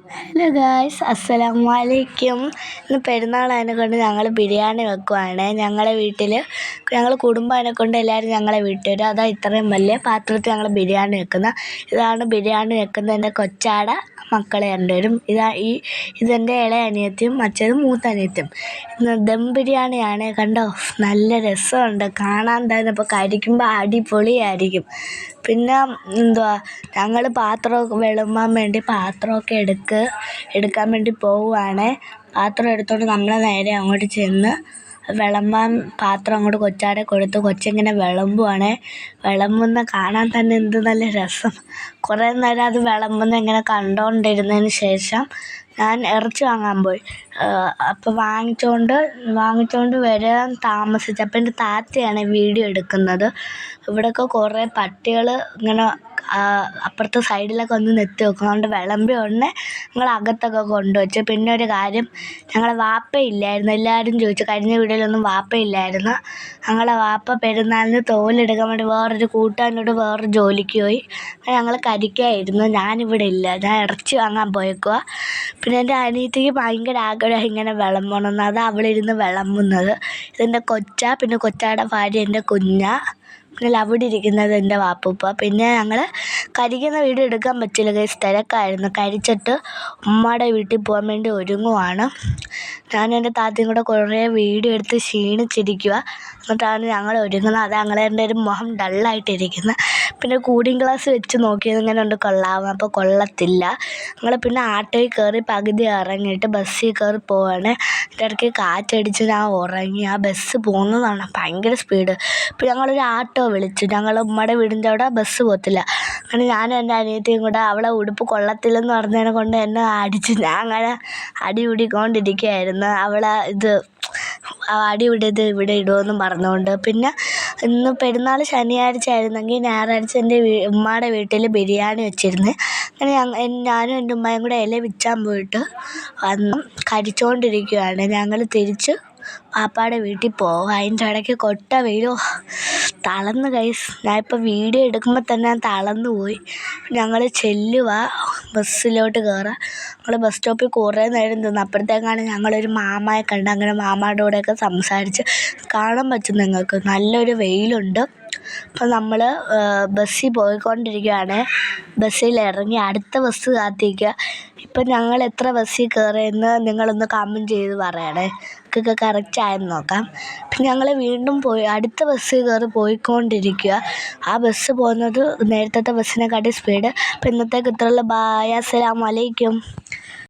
Hello guys അസ്സലാമു അലൈക്കും ഇന്ന് പെരുന്നാളായതിനെ കൊണ്ട് ഞങ്ങൾ ബിരിയാണി വെക്കുവാണ്. ഞങ്ങളെ വീട്ടിൽ ഞങ്ങൾ കുടുംബമായതിനെ കൊണ്ട് എല്ലാവരും ഞങ്ങളെ വീട്ടിൽ വരും. അതാ ഇത്രയും വലിയ പാത്രത്തിൽ ഞങ്ങൾ ബിരിയാണി വെക്കുന്ന. ഇതാണ് ബിരിയാണി വെക്കുന്ന വെക്കുന്നതിന്റെ കൊച്ചാട മക്കളെ രണ്ടുപേരും. ഇതാ ഈ ഇതെന്റെ ഇളയ അനിയത്തിയും മറ്റേത് മൂത്ത അനിയത്തിയും. ദം ബിരിയാണിയാണ്. കണ്ടോ? നല്ല രസമുണ്ട്. കാണാൻ തന്നെ ഇപ്പോൾ കഴിക്കുമ്പോൾ അടിപൊളിയായിരിക്കും. പിന്നെ എന്തുവാ? ഞങ്ങൾ പാത്രമൊക്കെ വിളമ്പാൻ വേണ്ടി പാത്രമൊക്കെ എടുക്ക് എടുക്കാൻ വേണ്ടി പോവുകയാണ്. പാത്രം എടുത്തുകൊണ്ട് നമ്മൾ നേരെ അങ്ങോട്ട് ചെന്ന് വിളമ്പാൻ പാത്രം അങ്ങോട്ട് കൊച്ചാടെ കൊടുത്ത് കൊച്ചിങ്ങനെ വിളമ്പുവാണ്. വിളമ്പുന്ന കാണാൻ തന്നെ എന്ത് നല്ല രസം. കുറേ നേരം അത് വിളമ്പുന്ന ഇങ്ങനെ കണ്ടുകൊണ്ടിരുന്നതിന് ശേഷം ഞാൻ ഇറച്ചി വാങ്ങാൻ പോയി. അപ്പോൾ വാങ്ങിച്ചുകൊണ്ട് വാങ്ങിച്ചുകൊണ്ട് വരാൻ താമസിച്ചു അപ്പോൾ എന്റെ താത്തയാണ് വീഡിയോ എടുക്കുന്നത്. ഇവിടെയൊക്കെ കുറേ പട്ടികൾ ഇങ്ങനെ അപ്പുറത്തെ സൈഡിലൊക്കെ ഒന്ന് നെത്തി വെക്കും. അതുകൊണ്ട് വിളമ്പിയ ഉടനെ ഞങ്ങൾ അകത്തൊക്കെ കൊണ്ടുവച്ചു. പിന്നെ ഒരു കാര്യം ഞങ്ങളെ വാപ്പയില്ലായിരുന്നു എല്ലാവരും ചോദിച്ചു. കഴിഞ്ഞ വീഡിയോയിലൊന്നും വാപ്പയില്ലായിരുന്നു ഞങ്ങളെ വാപ്പ പെരുന്നാളിന് തോലെടുക്കാൻ വേണ്ടി വേറൊരു കൂട്ടുകാരനോട് വേറൊരു ജോലിക്ക് പോയി. ഞങ്ങൾ കരിക്കായിരുന്നു. ഞാനിവിടെ ഇല്ല. ഞാൻ ഇറച്ചി വാങ്ങാൻ പോയേക്കുക പിന്നെ എന്റെ അനിയത്തിക്ക് ഭയങ്കര ആഗ്രഹം ഇങ്ങനെ വിളമ്പണമെന്ന് അത് അവളിരുന്ന് വിളമ്പുന്നത്. ഇതെന്റെ കൊച്ച. പിന്നെ കൊച്ചാടെ ഭാര്യ എന്റെ കുഞ്ഞാ. പിന്നെ അവിടെ ഇരിക്കുന്നത് എന്റെ വാപ്പുപ്പ. പിന്നെ ഞങ്ങൾ കരിക്കുന്ന വീഡിയോ എടുക്കാൻ പറ്റില്ല ഗൈസ് തിരക്കായിരുന്നു. കരിച്ചിട്ട് ഉമ്മയുടെ വീട്ടിൽ പോകാൻ വേണ്ടി ഒരുങ്ങുവാണ്. ഞാനും എന്റെ താത്തയും കൂടെ കുറേ വീഡിയോ എടുത്ത് ക്ഷീണിച്ചിരിക്കുക എന്നിട്ടാണ് ഞങ്ങൾ ഒരുങ്ങുന്നത്. അത് ഞങ്ങളെ ഒരു മുഖം ഡള്ളായിട്ടിരിക്കുന്നത് പിന്നെ കൂടിങ് ഗ്ലാസ് വെച്ച് നോക്കിയത് ഇങ്ങനെ ഉണ്ട്. കൊള്ളാവും അപ്പോൾ കൊള്ളത്തില്ല. ഞങ്ങൾ പിന്നെ ആട്ടോയിൽ കയറി പകുതി ഇറങ്ങിയിട്ട് ബസ്സിൽ കയറി പോവാണ്. എന്റെ ഇടയ്ക്ക് കാറ്റടിച്ച് ഞാൻ ഉറങ്ങി. ആ ബസ് പോകുന്നതാണ് ഭയങ്കര സ്പീഡ് ഇപ്പം ഞങ്ങളൊരു ആട്ടോ വിളിച്ചു. ഞങ്ങൾ ഉമ്മയുടെ വീടിന്റെ അവിടെ ബസ് പോകത്തില്ല അങ്ങനെ ഞാനും എന്റെ അനിയത്തിയും കൂടെ അവളെ ഉടുപ്പ് കൊള്ളത്തില്ലെന്ന് പറഞ്ഞതിനെ കൊണ്ട് എന്നെ അടിച്ച് ഞാൻ അങ്ങനെ അടി കൂടിക്കൊണ്ടിരിക്കുകയായിരുന്നു അവളെ ഇത് അടി ഇവിടെ ഇത് ഇവിടെ ഇടുമെന്ന് പറഞ്ഞുകൊണ്ട്. പിന്നെ ഇന്ന് പെരുന്നാൾ ശനിയാഴ്ച ആയിരുന്നെങ്കിൽ ഞായറാഴ്ച എന്റെ ഉമ്മയുടെ വീട്ടിൽ ബിരിയാണി വെച്ചിരുന്നു. അങ്ങനെ ഞാനും എന്റെ ഉമ്മയും കൂടെ ഇല വിൽക്കാൻ പോയിട്ട് വന്ന് കഴിച്ചുകൊണ്ടിരിക്കുകയാണ് ഞങ്ങൾ തിരിച്ച് പാപ്പായുടെ വീട്ടിൽ പോകും. അതിന്റെ ഇടയ്ക്ക് കൊട്ട വീഴോ തളർന്ന് ഗൈസ് ഇപ്പോൾ വീഡിയോ എടുക്കുമ്പോൾ തന്നെ ഞാൻ തളർന്നു പോയി. ഞങ്ങൾ ചെല്ലുക ബസ്സിലോട്ട് കയറുക ഞങ്ങൾ ബസ് സ്റ്റോപ്പിൽ കുറേ നേരം നിന്ന് അപ്പോഴത്തേക്കാണ് ഞങ്ങളൊരു മാമയെ കണ്ട് അങ്ങനെ മാമായുടെ കൂടെയൊക്കെ സംസാരിച്ച് കാണാൻ പറ്റും നിങ്ങൾക്ക്. നല്ലൊരു വെയിലുണ്ട്. അപ്പോൾ നമ്മൾ ബസ്സിൽ പോയിക്കൊണ്ടിരിക്കുകയാണ് ബസ്സിൽ ഇറങ്ങി അടുത്ത ബസ് കാത്തിരിക്കുക. ഇപ്പം ഞങ്ങൾ എത്ര ബസ്സിൽ കയറിയെന്ന് നിങ്ങളൊന്ന് കമന്റ് ചെയ്ത് പറയണേ. ഒക്കെ കറക്റ്റ് ആയെന്ന് നോക്കാം. അപ്പം ഞങ്ങൾ വീണ്ടും പോയി അടുത്ത ബസ്സിൽ കയറി പോയിക്കൊണ്ടിരിക്കുക. ആ ബസ് പോകുന്നത് നേരത്തെ ബസ്സിനെക്കാട്ടി സ്പീഡ് അപ്പോൾ ഇന്നത്തേക്ക് ഇത്രയുള്ള. ബായ് അസ്സലാമു അലൈക്കും.